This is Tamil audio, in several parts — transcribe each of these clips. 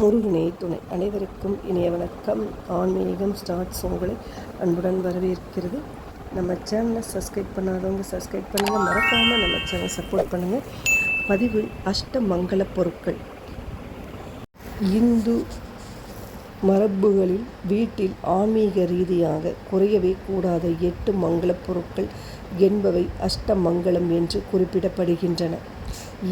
முருகனே துணை அனைவருக்கும் இனிய வணக்கம். ஆன்மீகம் ஸ்டார்ட்ஸ் உங்களை அன்புடன் வரவேற்கிறது. நம்ம சேனலை சப்ஸ்கிரைப் பண்ணாதவங்க சப்ஸ்கிரைப் பண்ணுங்கள் மறக்காமல் நம்ம சேனலை சப்போர்ட் பண்ணுங்கள் பதிவு அஷ்டமங்கல பொருட்கள். இந்து மரபுகளில் வீட்டில் ஆன்மீக ரீதியாக குறையவே கூடாத எட்டு மங்கள பொருட்கள் என்பவை அஷ்டமங்கலம் என்று குறிப்பிடப்படுகின்றன.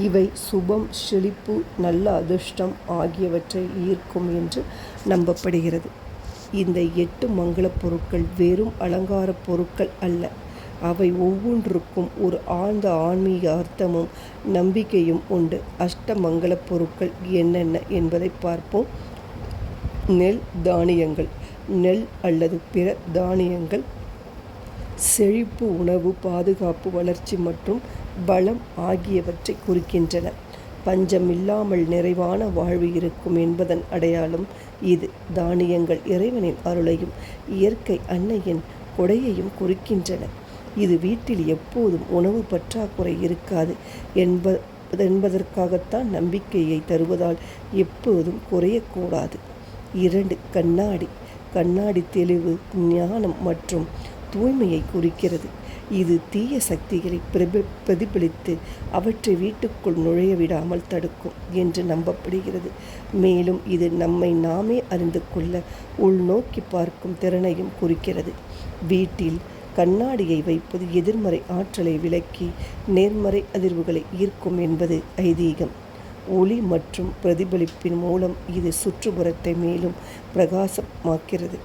இவை சுபம் செழிப்பு நல்ல அதிர்ஷ்டம் ஆகியவற்றை ஈர்க்கும் என்று நம்பப்படுகிறது. இந்த எட்டு மங்கள பொருட்கள் வெறும் அலங்கார பொருட்கள் அல்ல. அவை ஒவ்வொன்றுக்கும் ஒரு ஆழ்ந்த ஆன்மீக அர்த்தமும் நம்பிக்கையும் உண்டு. அஷ்ட மங்கள பொருட்கள் என்னென்ன என்பதை பார்ப்போம். நெல் தானியங்கள் நெல் அல்லது பிற தானியங்கள் செழிப்பு உணவு பாதுகாப்பு வளர்ச்சி மற்றும் பலம் ஆகியவற்றை குறிக்கின்றன. பஞ்சம் இல்லாமல் நிறைவான வாழ்வு இருக்கும் என்பதன் அடையாளம் இது. தானியங்கள் இறைவனின் அருளையும் இயற்கை அன்னையின் கொடையையும் குறிக்கின்றன. இது வீட்டில் எப்போதும் உணவு பற்றாக்குறை இருக்காது என்ப என்பதற்காகத்தான் நம்பிக்கையை தருவதால் எப்போதும் குறையக்கூடாது. இரண்டு கண்ணாடி. கண்ணாடி தெளிவு ஞானம் மற்றும் தூய்மையை குறிக்கிறது. இது தீய சக்திகளை பிரபி பிரதிபலித்து அவற்றை வீட்டுக்குள் நுழைய விடாமல் தடுக்கும் என்று நம்பப்படுகிறது. மேலும் இது நம்மை நாமே அறிந்து கொள்ள உள்நோக்கி பார்க்கும் திறனையும் குறிக்கிறது. வீட்டில் கண்ணாடியை வைப்பது எதிர்மறை ஆற்றலை விலக்கி நேர்மறை அதிர்வுகளை ஈர்க்கும் என்பது ஐதீகம். ஒளி மற்றும் பிரதிபலிப்பின் மூலம் இது சுற்றுப்புறத்தை மேலும் பிரகாசமாக்கிறது.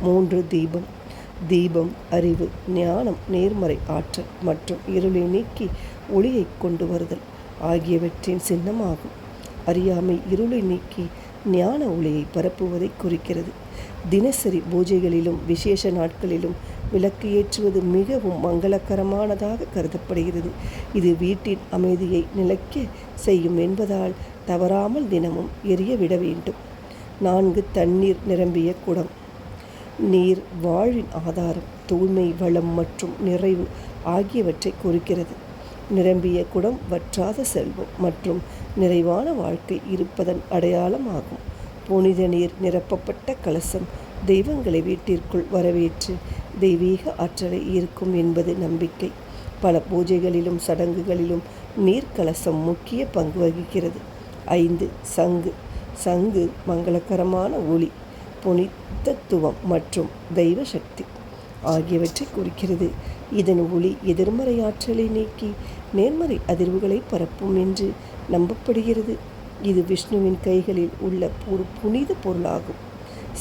மூன்று தீபம். தீபம் அறிவு ஞானம் நேர்மறை ஆற்றல் மற்றும் இருளை நீக்கி ஒளியை கொண்டு வருதல் ஆகியவற்றின் சின்னமாகும். அறியாமை இருளை நீக்கி ஞான ஒளியை பரப்புவதை குறிக்கிறது. தினசரி பூஜைகளிலும் விசேஷ நாட்களிலும் விளக்கு ஏற்றுவது மிகவும் மங்களகரமானதாக கருதப்படுகிறது. இது வீட்டின் அமைதியை நிலைக்க செய்யும் என்பதால் தவறாமல் தினமும் எரிய விட வேண்டும். நான்கு தண்ணீர் நிரம்பிய குடம். நீர் வாழ்வின் ஆதாரம் தூய்மை வளம் மற்றும் நிறைவு ஆகியவற்றை குறிக்கிறது. நிரம்பிய குடம் வற்றாத செல்வம் மற்றும் நிறைவான வாழ்க்கை இருப்பதன் அடையாளமாகும். புனித நீர் நிரப்பப்பட்ட கலசம் தெய்வங்களை வீட்டிற்குள் வரவேற்று தெய்வீக ஆற்றலை ஈர்க்கும் என்பது நம்பிக்கை. பல பூஜைகளிலும் சடங்குகளிலும் நீர்க்கலசம் முக்கிய பங்கு வகிக்கிறது. ஐந்து சங்கு. சங்கு மங்களகரமான ஒளி. புனிதத்துவம் மற்றும் தெய்வ சக்தி ஆகியவற்றை குறிக்கிறது. இதன் ஒளி எதிர்மறை ஆற்றலை நீக்கி நேர்மறை அதிர்வுகளை பரப்பும் என்று நம்பப்படுகிறது. இது விஷ்ணுவின் கைகளில் உள்ள ஒரு புனித பொருளாகும்.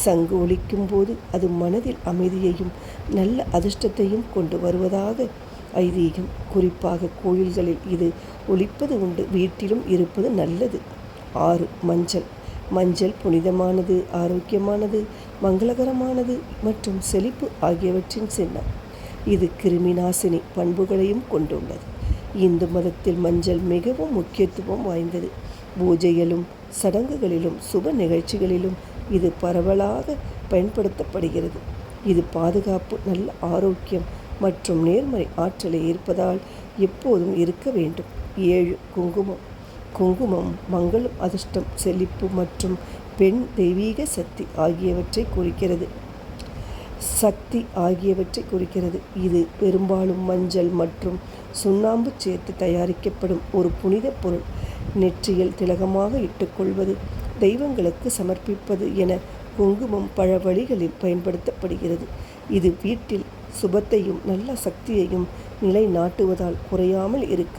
சங்கு ஒலிக்கும் போது அது மனதில் அமைதியையும் நல்ல அதிர்ஷ்டத்தையும் கொண்டு வருவதாக ஐதீகம் குறிப்பாக கோயில்களில் இது ஒழிப்பது உண்டு வீட்டிலும் இருப்பது நல்லது. ஆறு மஞ்சள். மஞ்சள் புனிதமானது ஆரோக்கியமானது மங்களகரமானது மற்றும் செழிப்பு ஆகியவற்றின் சின்னம். இது கிருமி நாசினி பண்புகளையும் கொண்டுள்ளது. இந்து மதத்தில் மஞ்சள் மிகவும் முக்கியத்துவம் வாய்ந்தது. பூஜைகளும் சடங்குகளிலும் சுப நிகழ்ச்சிகளிலும் இது பரவலாக பயன்படுத்தப்படுகிறது. இது பாதுகாப்பு நல்ல ஆரோக்கியம் மற்றும் நேர்மறை ஆற்றலை இருப்பதால் எப்போதும் இருக்க வேண்டும். ஏழு குங்குமம். குங்குமம் மங்களம் அதிர்ஷ்டம் செழிப்பு மற்றும் பெண் தெய்வீக சக்தி ஆகியவற்றை குறிக்கிறது. சக்தி ஆகியவற்றை குறிக்கிறது. இது பெரும்பாலும் மஞ்சள் மற்றும் சுண்ணாம்பு சேர்த்து தயாரிக்கப்படும் ஒரு புனித பொருள். நெற்றியில் திலகமாக இட்டுக்கொள்வது தெய்வங்களுக்கு சமர்ப்பிப்பது என குங்குமம் பல வழிகளில் பயன்படுத்தப்படுகிறது. இது வீட்டில் சுபத்தையும் நல்ல சக்தியையும் நிலைநாட்டுவதால் குறையாமல் இருக்க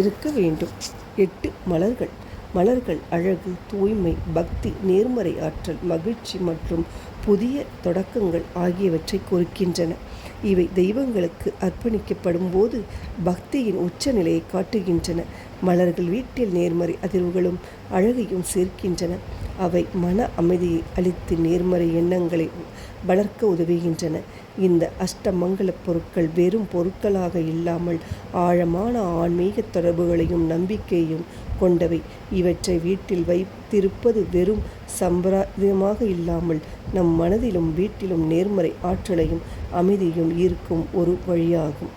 இருக்க வேண்டும். எட்டு மலர்கள். மலர்கள் அழகு தூய்மை பக்தி நேர்மறை ஆற்றல் மகிழ்ச்சி மற்றும் புதிய தொடக்கங்கள் ஆகியவற்றை குறிக்கின்றன. இவை தெய்வங்களுக்கு அர்ப்பணிக்கப்படும் போது பக்தியின் உச்சநிலையை காட்டுகின்றன. மலர்கள் வீட்டில் நேர்மறை அதிர்வுகளும் அழகையும் சேர்க்கின்றன. அவை மன அமைதியை அளித்து நேர்மறை எண்ணங்களை வளர்க்க உதவுகின்றன. இந்த அஷ்டமங்கல பொருட்கள் வெறும் பொருட்களாக இல்லாமல் ஆழமான ஆன்மீக தொடர்புகளையும் நம்பிக்கையும் கொண்டவை. இவற்றை வீட்டில் வைத்திருப்பது வெறும் சம்பிரதாயமாக இல்லாமல் நம் மனதிலும் வீட்டிலும் நேர்மறை ஆற்றலையும் அமைதியும் ஈர்க்கும் ஒரு வழியாகும்.